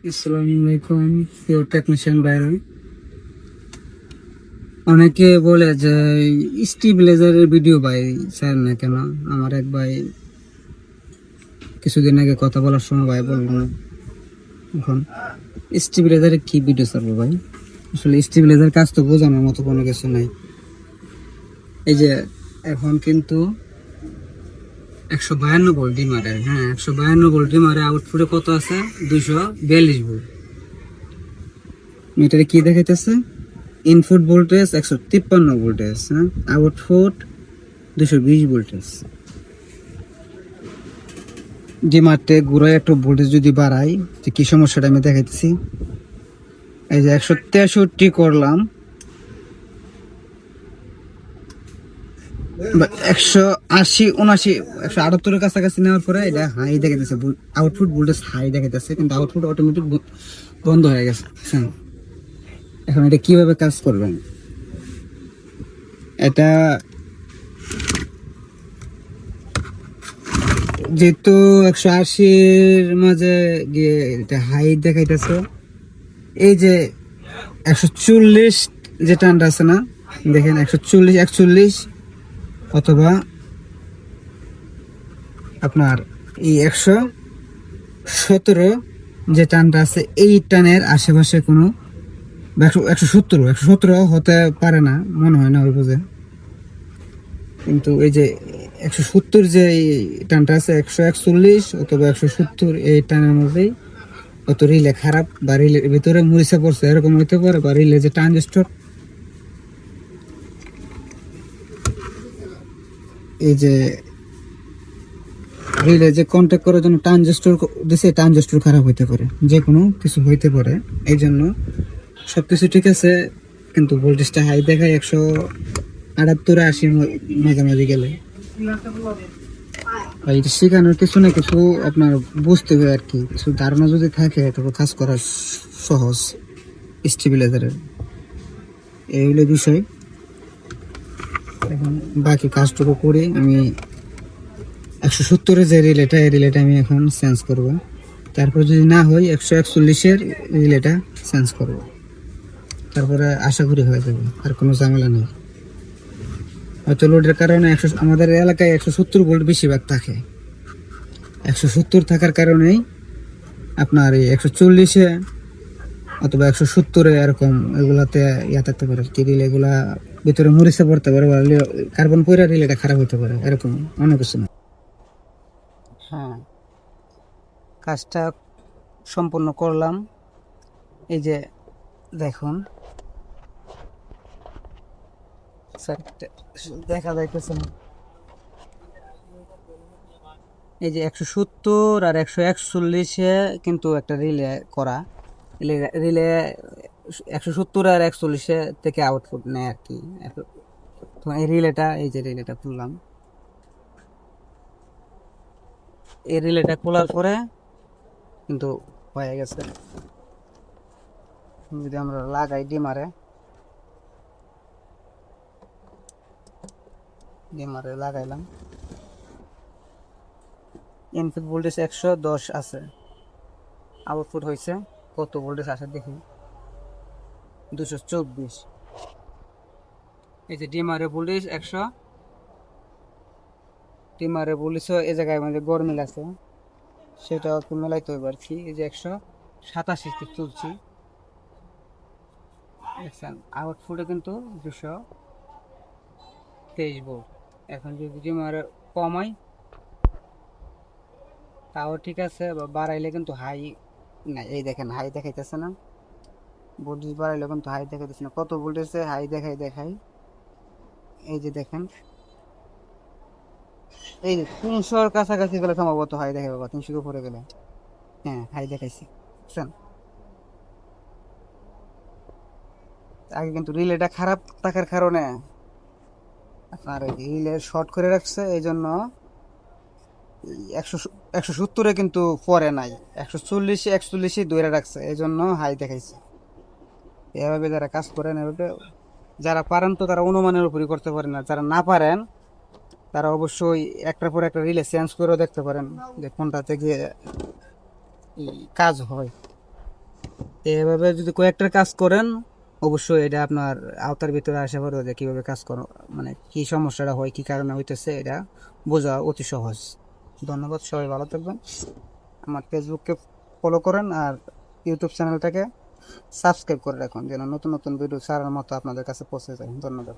আলাইকুম টেকনিশিয়ান অনেকে বলে যে স্টিবিলাইজারের ভিডিও ভাই স্যার না কেন? আমার এক ভাই কিছুদিন আগে কথা বলার সময় ভাই বলল, এখন স্টিবিলাইজারে কি ভিডিও ছাড়বো ভাই? আসলে স্টিবিলাইজার কাজ তো বোঝানোর মতো কোনো কিছু নাই। এই যে, এখন কিন্তু একশো বায়ান্ন ভোল্ট ডিমারে হ্যাঁ একশো বায়ান্ন ভোল্ট ডিমারে আউটপুটে কত আছে? দুইশো বিয়াল্লিশ ভোল্ট মিটারে কি দেখাইতেছে? ইনপুট ভোল্টেজ একশো তিপ্পান্ন ভোল্টেজ হ্যাঁ আউটপুট দুশো বিশ ভোল্টেজ ডিমারটে ঘুরায় একটু ভোল্টেজ যদি বাড়াই যে কি সমস্যাটা আমি দেখাইতেছি? এই যে একশো তেষট্টি করলাম একশো আশি, উনআশি, একশো আটাত্তরের কাছাকাছি নেওয়ার পরে এটা হাই দেখাইতেছে আউটপুট ভোল্টেজ হাই দেখাইতেছে, কিন্তু আউটপুট অটোমেটিক বন্ধ হয়ে গেছে। হ্যাঁ। এখন এটা কীভাবে কাজ করবেন এটা যেহেতু একশো আশির মাঝে গিয়ে এটা হাই দেখাইতেছে, এই যে একশো চল্লিশ যে টানটা আছে না, দেখেন একশো চল্লিশ, একচল্লিশ অথবা আপনার এই একশো সতেরো যে টানটা আছে, এই টানের আশেপাশে কোনো একশো একশো সত্তর, একশো সতেরো হতে পারে না, মনে হয় না ওই বুঝে কিন্তু এই যে একশো সত্তর যে টানটা আছে, একশো একচল্লিশ অথবা একশো সত্তর, এই টানের মধ্যেই অত রিলে খারাপ বা রিলের ভিতরে মরিচা পড়ছে, এরকম হইতে পারে বা রিলে যে ট্রানজিস্টর এই যে রিলে যে কন্ট্যাক্ট করার জন্য ট্রানজিস্টর দিছে ট্রানজিস্টর খারাপ হইতে পারে। যে কোনো কিছু হইতে পারে। এই জন্য সব কিছু ঠিক আছে, কিন্তু ভোল্টেজটা হাই দেখায় একশো আটাত্তর আশির ম- মাঝামাঝি গেলে। এটা শেখানোর কিছু না কিছু আপনার বুঝতে হবে আর কি। কিছু ধারণা যদি থাকে তবে কাজ করা সহজ স্টেবিলাইজারের এই হলো বিষয়। এখন বাকি কাজটুকু করে আমি একশো সত্তরের যে রিলেটা, এই রিলেটা আমি এখন চেঞ্জ করব। তারপর যদি না হয়, একশো একচল্লিশের রিলেটা চেঞ্জ করব। তারপরে আশা করি হয়ে যাবে, আর কোনো ঝামেলা নেই। হয়তো লোডের কারণে একশো, আমাদের এলাকায় একশো সত্তর ভোল্ট বেশিরভাগ থাকে। একশো সত্তর থাকার কারণেই আপনার এই একশো চল্লিশে অথবা একশো সত্তরে এরকম এগুলাতে ইয়া থাকতে পারে রিলে এগুলা ভিতরে মরিচে পড়তে পারে বা কার্বন পয়রা রিলেটা খারাপ হতে পারে, এরকম অনেক কিছু না। হ্যাঁ। কাজটা সম্পূর্ণ করলাম। এই যে দেখুন। দেখা যাইতেছে না। এই যে একশো সত্তর আর একশো একচল্লিশে কিন্তু একটা রিলে করা। রিলে- একশো সত্তর আর একচল্লিশে থেকে আউটপুট নেয় আর কি এই রিলেটা, এই যে রিলেটা খুললাম। এই রিলেটা খোলার পরে কিন্তু হয়ে গেছে। যদি আমরা লাগাই ডিমারে ডিমারে লাগাইলাম। ইনপুট ভোল্টেজ একশো দশ আছে। আউটপুট হয়েছে কত ভোল্টেজ আছে দেখি? দুশো চব্বিশ। এই যে ডিমারে ভোল্টেজ একশো, ডিমারে ভোল্টেজ এ জায়গায় মানে গরমিল আছে। সেটা একটু মেলাইতে হবে কি। এই যে একশো সাতাশিতে তুলছি। দেখছেন আউটপুটে কিন্তু দুশো তেইশ ভোল্ট এখন যদি ডিমারে কমাই তাও ঠিক আছে বাড়াইলে কিন্তু হাই না এই দেখেন, হাই দেখাইতেছে না। ভোল্টেজ বাড়াইলে কিন্তু হাই দেখাইতেছে না। কত ভোল্টেজে হাই দেখাই দেখাই। এই যে দেখেন। এই যে তিনশোর কাছাকাছি গেলে সম্ভবত হাই দেখাবে বা তিনশোর উপরে গেলে। হ্যাঁ হাই দেখাইছি, বুঝছেন? আগে কিন্তু রিলেটা খারাপ থাকার কারণে আপনার রিলে শর্ট করে রাখছে এই জন্য একশো একশো সত্তরে কিন্তু পরে নাই। একশো চল্লিশে একচল্লিশে দৌড়ে রাখছে এই জন্য হাই দেখাইছে। এভাবে যারা কাজ করেন, এভাবে যারা পারেন তো তারা অনুমানের উপরই করতে পারেন না যারা না পারেন, তারা অবশ্যই একটার পর একটা রিলে চেঞ্জ করেও দেখতে পারেন যে কোনটাতে গিয়ে কাজ হয়। এভাবে যদি কয়েকটা কাজ করেন, অবশ্যই এটা আপনার আওতার ভিতরে আসা পারবে যে কীভাবে কাজ করো মানে কি সমস্যাটা হয়, কি কারণে হইতেছে, এটা বোঝা অতি সহজ। ধন্যবাদ, সবাই ভালো থাকবেন। আমার ফেসবুককে ফলো করেন আর ইউটিউব চ্যানেলটাকে সাবস্ক্রাইব করে রাখুন, যেন নতুন নতুন ভিডিও ছাড়ার মতো আপনাদের কাছে পৌঁছে যায়। ধন্যবাদ।